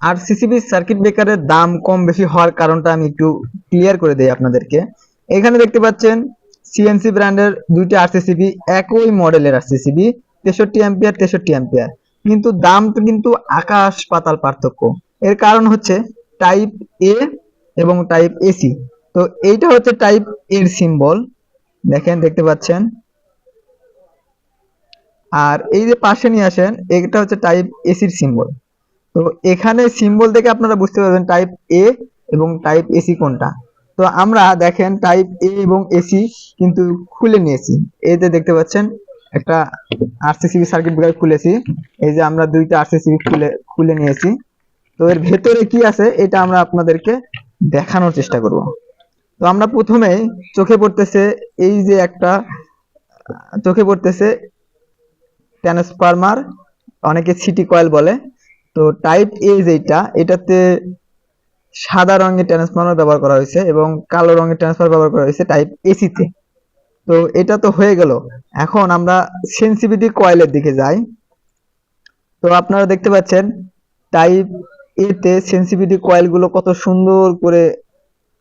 আর CCB circuit ব্রেকারের দাম কম বেশি হওয়ার কারণটা আমি একটু ক্লিয়ার করে দেই আপনাদেরকে। এখানে দেখতে পাচ্ছেন সিএনসি ব্র্যান্ডের দুইটা আরসিসিবি একই মডেলের আরসিসিবি তেষট্টি অ্যাম্পিয়ার তেষট্টি অ্যাম্পিয়ার কিন্তু দাম তো কিন্তু আকাশ পাতাল পার্থক্য। এর কারণ হচ্ছে টাইপ এ এবং টাইপ এসি তো এইটা হচ্ছে টাইপের সিম্বল দেখেন, দেখতে পাচ্ছেন। আর এই যে পাশে নিয়ে আসেন, এটা হচ্ছে টাইপ এসির সিম্বল তো এখানে সিম্বল দেখে আপনারা বুঝতে পারবেন টাইপ এ এবং টাইপ এসি কোনটা। তো আমরা দেখেন টাইপ এ এবং এসি কিন্তু খুলে নিয়েছি। যে দেখতে পাচ্ছেন একটা আরসিসিবি সার্কিট ব্রেকার খুলেছি। এই যে আমরা দুইটা আরসিসিবি খুলে খুলে নিয়েছি। তো এর ভেতরে কি আছে এটা আমরা আপনাদেরকে দেখানোর চেষ্টা করব। তো আমরা প্রথমে চোখে পড়তেছে এই যে একটা, চোখে পড়তেছে ট্রান্সফরমার, অনেকে সিটি কয়েল বলে। তো টাইপ এ যেটা এটাতে সাদা রঙের ট্রান্সফর্মার ব্যবহার করা হয়েছে এবং কালো রঙের ট্রান্সফরমার ব্যবহার করা হয়েছে টাইপ এসিতে তো। এটা তো হয়ে গেল। এখন আমরা সেন্সিভিটি কয়েলের দিকে যাই। তো আপনারা দেখতে পাচ্ছেন টাইপ এতে সেন্সিভিটি কয়েলগুলো কত সুন্দর করে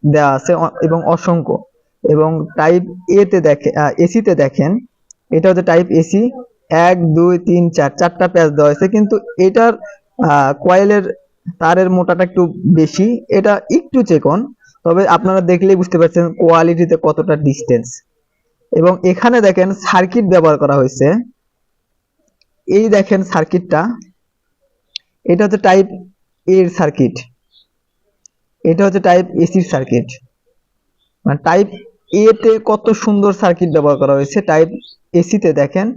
দেওয়া আছে এবং অসংখ্য। এবং টাইপ এতে দেখে এসিতে দেখেন, এটা হচ্ছে টাইপ এসি এক, দুই, তিন, চার, চারটা প্যাচ দেওয়া হয়েছে। কিন্তু এটার কয়েলের তারের মোটাটা একটু বেশি, এটা একটু চেকন তবে আপনারা দেখলেই বুঝতে পারছেন কোয়ালিটিতে কতটা ডিস্টেন্স এবং এখানে দেখেন সার্কিট ব্যবহার করা হয়েছে। এই দেখেন সার্কিটটা এটা হচ্ছে টাইপের সার্কিট এটা হচ্ছে টাইপ এসির সার্কিট মানে টাইপ এতে কত সুন্দর সার্কিট ব্যবহার করা হয়েছে টাইপ এসিতে দেখেন,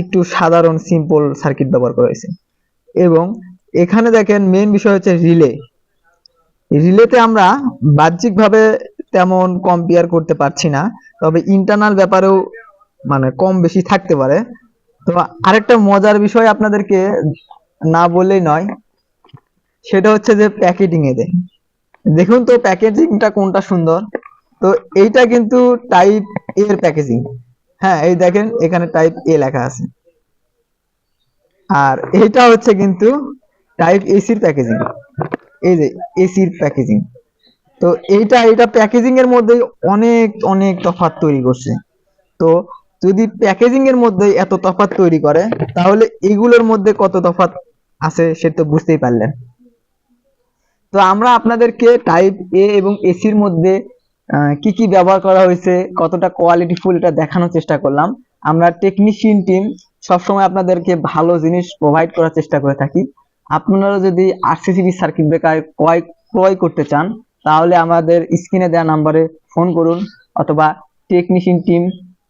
একটু সাধারণ সিম্পল সার্কিট ব্যবহার করা হয়েছে। এবং এখানে দেখেন মেইন বিষয় হচ্ছে রিলে রিলেতে আমরা বাহ্যিকভাবে তেমন কম্পেয়ার করতে পারছি না, তবে ইন্টারনাল ব্যাপারেও মানে কম বেশি থাকতে পারে। তো আরেকটা মজার বিষয় আপনাদেরকে না বললেই নয়, সেটা হচ্ছে যে প্যাকেটিং এ দেখুন তো প্যাকেজিংটা কোনটা সুন্দর? তো এইটা কিন্তু টাইপের প্যাকেজিং হ্যাঁ এই দেখেন এখানে টাইপ এ লেখা আছে। আর এইটা হচ্ছে কিন্তু টাইপ এসির প্যাকেজিং এই যে এসির প্যাকেজিং তো এইটা এটা প্যাকেজিং এর মধ্যে অনেক অনেক তফাৎ তৈরি করছে। তো যদি প্যাকেজিং এর মধ্যে এত তফাৎ তৈরি করে, তাহলে এগুলোর মধ্যে কত তফাৎ আছে সে তো বুঝতেই পারলেন। তো আমরা আপনাদেরকে টাইপ এ এবং এসির মধ্যে কি কি ব্যবহার করা হয়েছে, কতটা কোয়ালিটি ফুল এটা দেখানোর চেষ্টা করলাম। আমরা টেকনিশিয়ান টিম সবসময় আপনাদেরকে ভালো জিনিস প্রোভাইড করার চেষ্টা করে থাকি। আপনারা যদি আরসিসিবি সার্কিট ব্রেকার ক্রয় ক্রয় করতে চান, তাহলে আমাদের স্ক্রিনে দেওয়া নাম্বারে ফোন করুন অথবা টেকনিশিয়ান টিম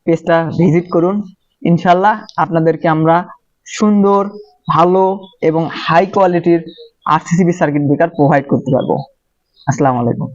পেজটা ভিজিট করুন। ইনশাল্লাহ আপনাদেরকে আমরা সুন্দর, ভালো এবং হাই কোয়ালিটির আরসিসিবি সার্কিট ব্রেকার প্রোভাইড করতে পারব। আসসালামু আলাইকুম।